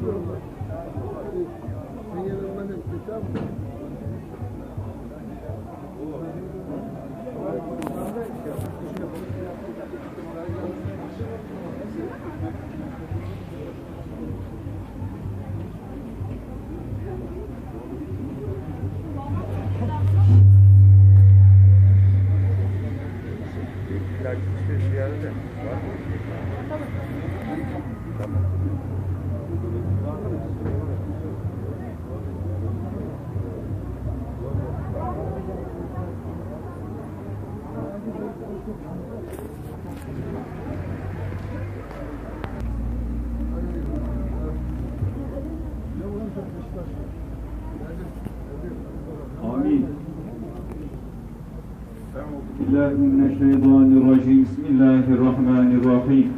Sen yanından hep kitap بالله من الشيطان الرجيم بسم الله الرحمن الرحيم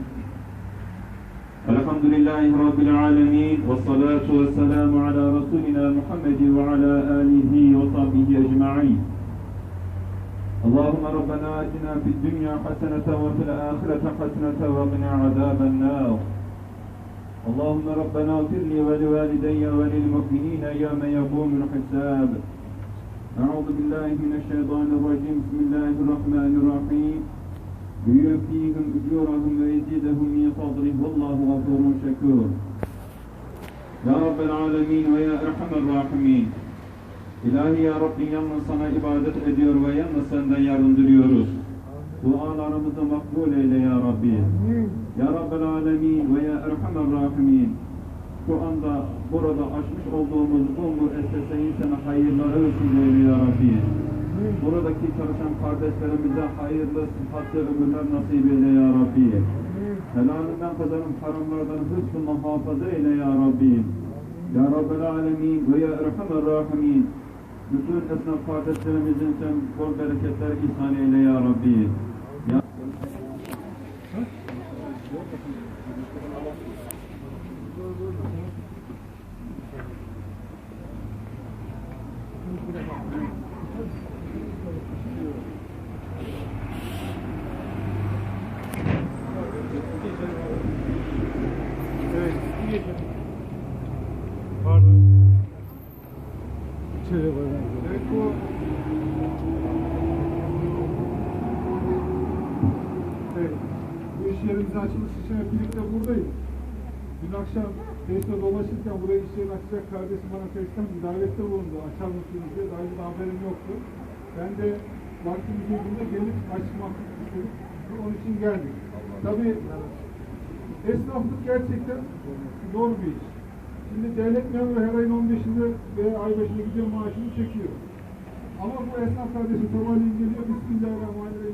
الحمد لله رب العالمين والصلاة والسلام على رسولنا محمد وعلى آله وصحبه أجمعين اللهم ربنا آتنا في الدنيا حسنة وفي الآخرة حسنة وقنا عذاب النار اللهم ربنا اغفر لي ولوالدي وللمؤمنين يوم يقوم الحساب Euzu billahi mineşşeytanirracim. Bismillahirrahmanirrahim. Yüyefihim ücurahum ve yezidehum min fadlih. Vallahu gafurun şekur. Ya Rabbel alemin ve ya erhamer rahimin. İlahi ya Rabbi yalnız sana ibadet ediyor ve yalnız senden yarındırıyoruz. Dualarımızı makbul eyle ya Rabbi. Ya Rabbel alemin ve ya erhamer rahimin şu anda burada açmış olduğumuz bu müesseseyi sana hayırlara vesile Rabbi. Buradaki çalışan kardeşlerimize hayırlı, sıhhatli ömürler nasip eyle Ya Rabbi. Helalinden kazanıp haramlardan hıfzı muhafaza eyle Ya Rabbi. Ya Rabbel Alemin ve Ya Erhamer Rahimin. Bütün esnaf kardeşlerimizin sen bol bereketler ihsan eyle Ya Rabbi. Ya Evet. Pardon. İçeri koyalım. Evet bu Evet. Bu iş yerimizin açılış için birlikte buradayız. Dün akşam Face'de dolaşırken buraya iş yerini açacak kardeşim bana Face'den bir davette bulundu. Açar mısınız diye. Daha önce haberim yoktu. Ben de vaktim girdiğinde gelip açmak istedim. Onun için geldik. Tabii esnaflık gerçekten zor bir iş. Şimdi devlet memuru her ayın 15'inde veya ay başında gidiyor maaşını çekiyor. Ama bu esnaf kardeşim sabahleyin geliyor, Bismillahirrahmanirrahim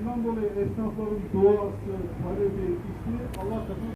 Ondan dolayı esnafların doğası, talebi, isteği Allah katına